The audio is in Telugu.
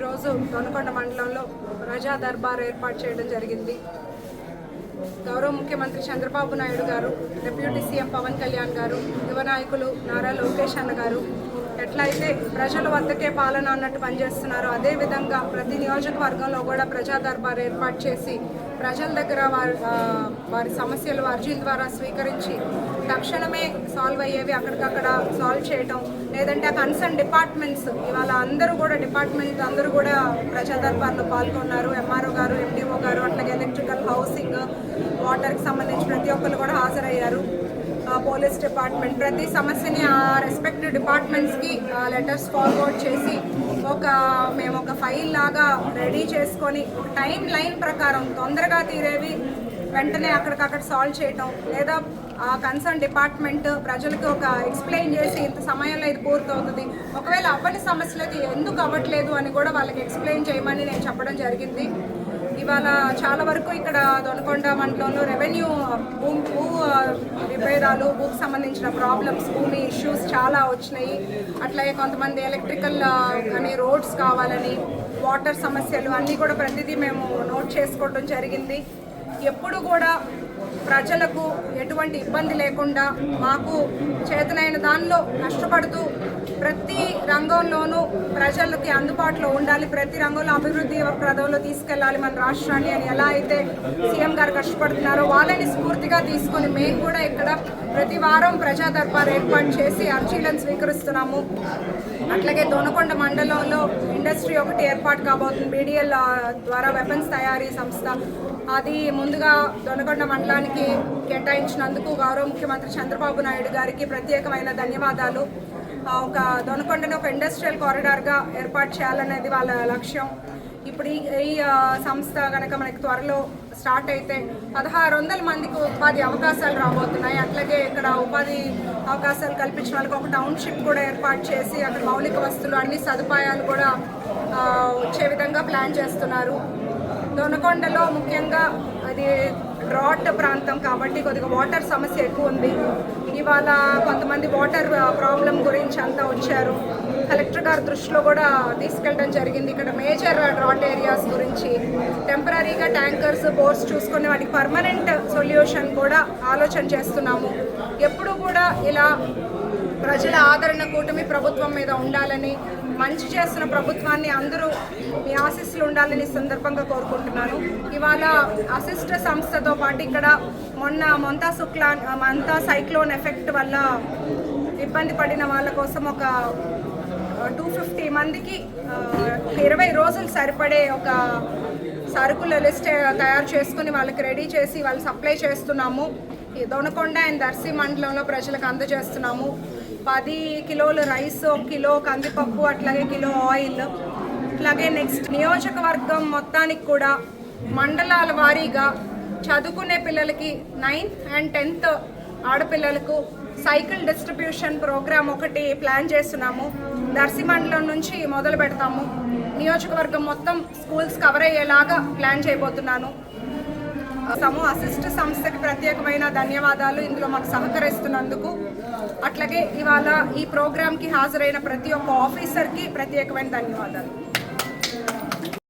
ఈరోజు దొనకొండ మండలంలో ప్రజా దర్బార్ ఏర్పాటు చేయడం జరిగింది. గౌరవ ముఖ్యమంత్రి చంద్రబాబు నాయుడు గారు డిప్యూటీ సీఎం పవన్ కళ్యాణ్ గారు యువ నాయకులు నారా లోకేష్ అన్న గారు ఎట్లయితే ప్రజల వద్దకే పాలన అన్నట్టు పనిచేస్తున్నారో అదేవిధంగా ప్రతి నియోజకవర్గంలో కూడా ప్రజా దర్బార్ ఏర్పాటు చేసి ప్రజల దగ్గర వారి వారి సమస్యలు అర్జీల ద్వారా స్వీకరించి తక్షణమే సాల్వ్ అయ్యేవి అక్కడికక్కడ సాల్వ్ చేయటం లేదంటే ఆ కన్సర్న్ డిపార్ట్మెంట్స్ ఇవాళ అందరూ కూడా డిపార్ట్మెంట్ అందరూ కూడా ప్రజా దర్బార్లో పాల్గొన్నారు. ఎంఆర్ఓ గారు ఎండిఓ గారు అట్లాగే ఎలక్ట్రికల్ హౌసింగ్ వాటర్కి సంబంధించి ప్రతి ఒక్కరు కూడా హాజరయ్యారు. పోలీస్ డిపార్ట్మెంట్ ప్రతి సమస్యని ఆ రెస్పెక్టివ్ డిపార్ట్మెంట్స్కి లెటర్స్ ఫార్వర్డ్ చేసి ఒక మేము ఒక ఫైల్ లాగా రెడీ చేసుకొని ఒక టైం లైన్ ప్రకారం తొందరగా తీరేవి వెంటనే అక్కడికక్కడ సాల్వ్ చేయటం లేదా ఆ కన్సర్న్ డిపార్ట్మెంట్ ప్రజలకు ఒక ఎక్స్ప్లెయిన్ చేసి ఇంత సమయంలో ఇది పూర్తవుతుంది. ఒకవేళ అవ్వని సమస్యలు అయితే ఎందుకు అవ్వట్లేదు అని కూడా వాళ్ళకి ఎక్స్ప్లెయిన్ చేయమని నేను చెప్పడం జరిగింది. ఇవాళ చాలా వరకు ఇక్కడ దొనకొండ మండలంలో రెవెన్యూ భూ భూ విభేదాలు భూకి సంబంధించిన ప్రాబ్లమ్స్ భూమి ఇష్యూస్ చాలా వచ్చినాయి. అట్లాగే కొంతమంది ఎలక్ట్రికల్ అని రోడ్స్ కావాలని వాటర్ సమస్యలు అన్నీ కూడా ప్రతిదీ మేము నోట్ చేసుకోవడం జరిగింది. ఎప్పుడు కూడా ప్రజలకు ఎటువంటి ఇబ్బంది లేకుండా మాకు చేతనైన దానిలో కష్టపడుతూ ప్రతి రంగంలోనూ ప్రజలకి అందుబాటులో ఉండాలి. ప్రతి రంగంలో అభివృద్ధి ప్రదంలో తీసుకెళ్ళాలి మన రాష్ట్రాన్ని అని ఎలా అయితే సీఎం గారు కష్టపడుతున్నారో వాళ్ళని స్ఫూర్తిగా తీసుకొని మేము కూడా ఇక్కడ ప్రతి వారం ప్రజా దర్బార్ ఏర్పాటు చేసి అర్జీలను స్వీకరిస్తున్నాము. అట్లాగే దొనకొండ మండలంలో ఇండస్ట్రీ ఒకటి ఏర్పాటు కాబోతుంది. బీడిఎల్ ద్వారా వెపన్స్ తయారీ సంస్థ. అది ముందుగా దొనకొండ మండలానికి కేటాయించినందుకు గౌరవ ముఖ్యమంత్రి చంద్రబాబు నాయుడు గారికి ప్రత్యేకమైన ధన్యవాదాలు. ఒక దొనకొండను ఒక ఇండస్ట్రియల్ కారిడార్గా ఏర్పాటు చేయాలనేది వాళ్ళ లక్ష్యం. ఇప్పుడు ఈ ఈ సంస్థ కనుక మనకి త్వరలో స్టార్ట్ అయితే పదహారు వందల మందికి ఉపాధి అవకాశాలు రాబోతున్నాయి. అట్లాగే ఇక్కడ ఉపాధి అవకాశాలు కల్పించిన వాళ్ళకి ఒక టౌన్షిప్ కూడా ఏర్పాటు చేసి అక్కడ మౌలిక వస్తువులు అన్ని సదుపాయాలు కూడా వచ్చే విధంగా ప్లాన్ చేస్తున్నారు. దొనకొండలో ముఖ్యంగా అది డ్రాట్ ప్రాంతం కాబట్టి కొద్దిగా వాటర్ సమస్య ఎక్కువ ఉంది. ఇవాళ కొంతమంది వాటర్ ప్రాబ్లం గురించి అంతా వచ్చారు. కలెక్టర్ గారి దృష్టిలో కూడా తీసుకెళ్ళడం జరిగింది. ఇక్కడ మేజర్ డ్రాట్ ఏరియాస్ గురించి టెంపరీగా ట్యాంకర్స్ బోర్స్ చూసుకుని వాటికి పర్మనెంట్ సొల్యూషన్ కూడా ఆలోచన చేస్తున్నాము. ఎప్పుడు కూడా ఇలా ప్రజల ఆదరణ కూటమి ప్రభుత్వం మీద ఉండాలని మంచి చేస్తున్న ప్రభుత్వాన్ని అందరూ మీ ఆశీస్సులు ఉండాలని సందర్భంగా కోరుకుంటున్నాను. ఇవాళ అసిస్ట సంస్థతో పాటు ఇక్కడ మొన్న మొంతా శుక్లా మంతా సైక్లోన్ ఎఫెక్ట్ వల్ల ఇబ్బంది పడిన వాళ్ళ కోసం ఒక టూ ఫిఫ్టీ మందికి ఇరవై రోజులు సరిపడే ఒక సరుకుల లిస్ట్ తయారు చేసుకుని వాళ్ళకి రెడీ చేసి వాళ్ళు సప్లై చేస్తున్నాము. ఈ దొనకొండ అండ్ దర్శి మండలంలో ప్రజలకు అందజేస్తున్నాము. పది కిలోలు రైస్ ఒక కిలో కందిపప్పు అట్లాగే కిలో ఆయిల్. అట్లాగే నెక్స్ట్ నియోజకవర్గం మొత్తానికి కూడా మండలాల వారీగా చదువుకునే పిల్లలకి నైన్త్ అండ్ టెన్త్ ఆడపిల్లలకు సైకిల్ డిస్ట్రిబ్యూషన్ ప్రోగ్రామ్ ఒకటి ప్లాన్ చేస్తున్నాము. దర్శి మండలం నుంచి మొదలు పెడతాము. నియోజకవర్గం మొత్తం స్కూల్స్ కవర్ అయ్యేలాగా ప్లాన్ చేయబోతున్నాను. సమూహ అసిస్ట్ సంస్థకి ప్రత్యేకమైన ధన్యవాదాలు ఇందులో మాకు సహకరిస్తున్నందుకు. అట్లాగే ఇవాళ ఈ ప్రోగ్రామ్కి హాజరైన ప్రతి ఒక్క ఆఫీసర్కి ప్రత్యేకమైన ధన్యవాదాలు.